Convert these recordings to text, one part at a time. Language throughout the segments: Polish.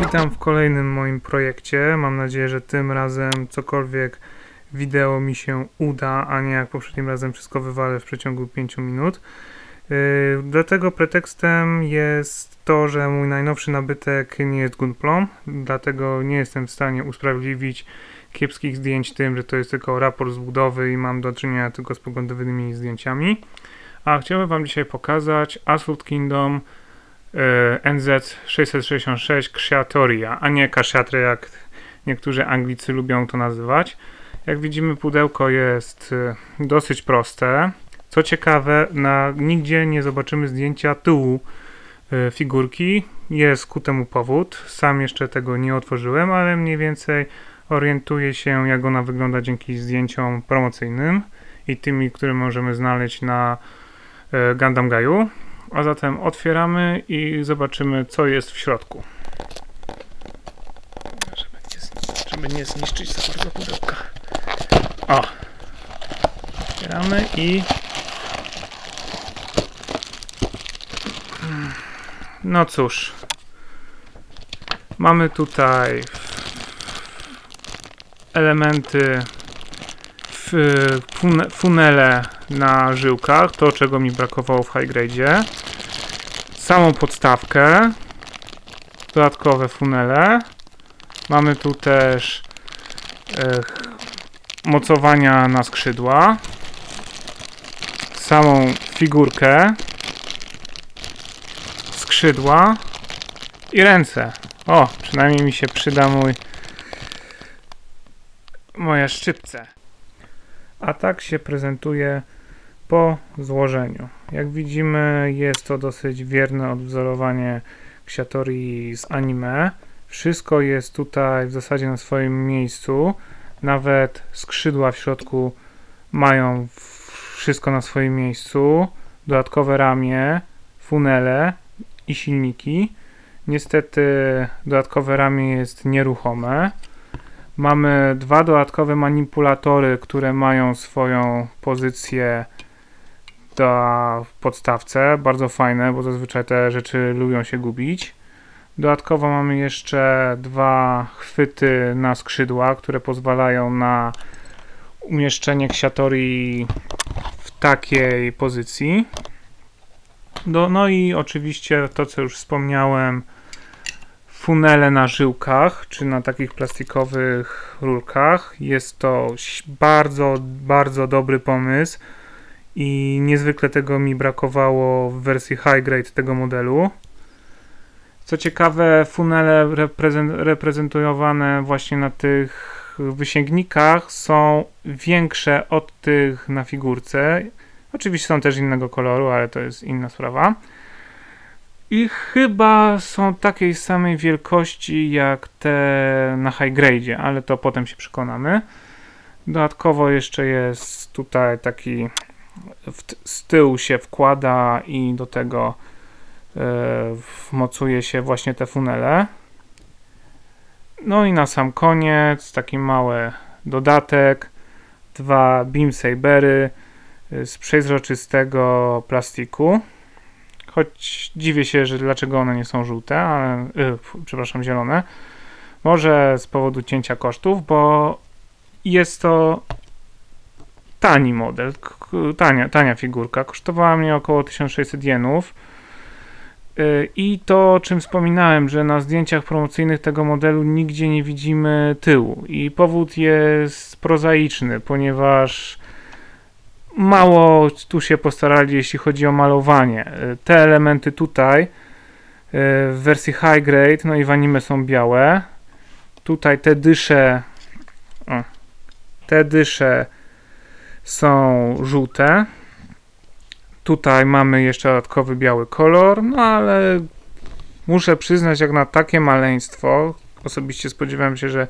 Witam w kolejnym moim projekcie. Mam nadzieję, że tym razem cokolwiek wideo mi się uda, a nie jak poprzednim razem wszystko wywalę w przeciągu 5 minut. Yy, dlatego pretekstem jest to, że mój najnowszy nabytek nie jest Gunplom, dlatego nie jestem w stanie usprawiedliwić kiepskich zdjęć tym, że to jest tylko raport z budowy i mam do czynienia tylko z poglądowymi zdjęciami. A chciałbym Wam dzisiaj pokazać Asphalt Kingdom NZ666 Ksiatoria, a nie Ksiatry, jak niektórzy Anglicy lubią to nazywać. Jak widzimy, pudełko jest e, dosyć proste. Co ciekawe, na, nigdzie nie zobaczymy zdjęcia tyłu e, figurki. Jest ku temu powód. Sam jeszcze tego nie otworzyłem, ale mniej więcej orientuję się, jak ona wygląda dzięki zdjęciom promocyjnym i tymi, które możemy znaleźć na e, Gundam Gaju. A zatem otwieramy i zobaczymy, co jest w środku. Żeby nie, zni- żeby nie zniszczyć za bardzo pudełka. O! Otwieramy i... No cóż. Mamy tutaj elementy funele na żyłkach, to czego mi brakowało w high grade. Samą podstawkę, dodatkowe funele. Mamy tu też e, mocowania na skrzydła, samą figurkę, skrzydła i ręce. O, przynajmniej mi się przyda mój moje szczypce. A tak się prezentuje po złożeniu. Jak widzimy, jest to dosyć wierne odwzorowanie Ksiatorii z anime. Wszystko jest tutaj w zasadzie na swoim miejscu. Nawet skrzydła w środku mają wszystko na swoim miejscu. Dodatkowe ramię, funele i silniki. Niestety dodatkowe ramię jest nieruchome. Mamy dwa dodatkowe manipulatory, które mają swoją pozycję na podstawce. Bardzo fajne, bo zazwyczaj te rzeczy lubią się gubić. Dodatkowo mamy jeszcze dwa chwyty na skrzydła, które pozwalają na umieszczenie ksiatorii w takiej pozycji. No, no i oczywiście to, co już wspomniałem, funele na żyłkach, czy na takich plastikowych rurkach. Jest to bardzo, bardzo dobry pomysł i niezwykle tego mi brakowało w wersji high grade tego modelu. Co ciekawe, funele reprezen- reprezentowane właśnie na tych wysięgnikach są większe od tych na figurce. Oczywiście są też innego koloru, ale to jest inna sprawa. I chyba są takiej samej wielkości jak te na high grade, ale to potem się przekonamy. Dodatkowo jeszcze jest tutaj taki z tyłu się wkłada i do tego e, wmocuje się właśnie te funele. No i na sam koniec taki mały dodatek, dwa beam sabery e, z przezroczystego plastiku. Choć dziwię się, że dlaczego one nie są żółte, ale, y, przepraszam, zielone. Może z powodu cięcia kosztów, bo jest to tani model, tania, tania figurka. Kosztowała mnie około 1600 jenów. Y, I to, o czym wspominałem, że na zdjęciach promocyjnych tego modelu nigdzie nie widzimy tyłu. I powód jest prozaiczny, ponieważ mało tu się postarali, jeśli chodzi o malowanie. Y, Te elementy tutaj y, w wersji high grade, no i w anime są białe. Tutaj te dysze, o, te dysze są żółte. Tutaj mamy jeszcze dodatkowy biały kolor, no ale muszę przyznać, jak na takie maleństwo, osobiście spodziewałem się, że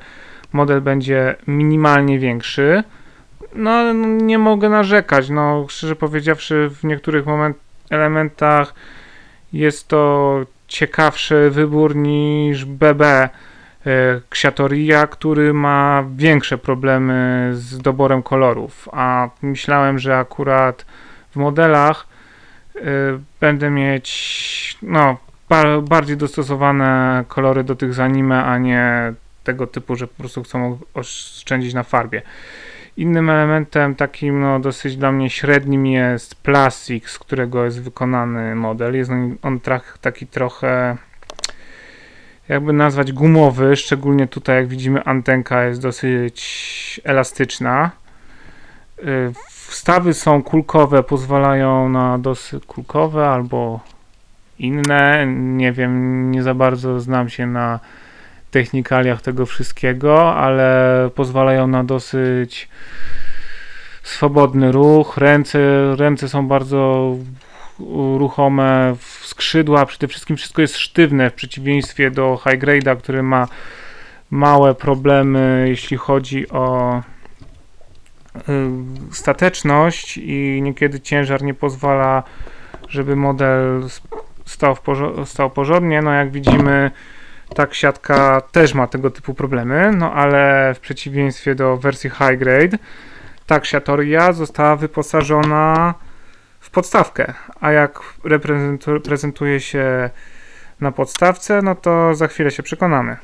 model będzie minimalnie większy. No no, nie mogę narzekać. No, szczerze powiedziawszy, w niektórych moment, elementach jest to ciekawszy wybór niż BB e, Ksiatoria, który ma większe problemy z doborem kolorów. A myślałem, że akurat w modelach e, będę mieć no, ba bardziej dostosowane kolory do tych z anime, a nie tego typu, że po prostu chcą oszczędzić na farbie. Innym elementem takim no, dosyć dla mnie średnim jest plastik, z którego jest wykonany model. Jest on, trach, taki trochę jakby nazwać gumowy, szczególnie tutaj jak widzimy antenka jest dosyć elastyczna. Y, wstawy są kulkowe, pozwalają na dosyć kulkowe albo inne. Nie wiem, nie za bardzo znam się na technikaliach tego wszystkiego, ale pozwalają na dosyć swobodny ruch. Ręce, ręce są bardzo ruchome, skrzydła, przede wszystkim wszystko jest sztywne w przeciwieństwie do high grade'a, który ma małe problemy, jeśli chodzi o y, stateczność i niekiedy ciężar nie pozwala, żeby model stał, stał porządnie. No jak widzimy, tak siatka też ma tego typu problemy, no ale w przeciwieństwie do wersji high grade, tak siatoria została wyposażona w podstawkę, a jak prezentuje się na podstawce, no to za chwilę się przekonamy.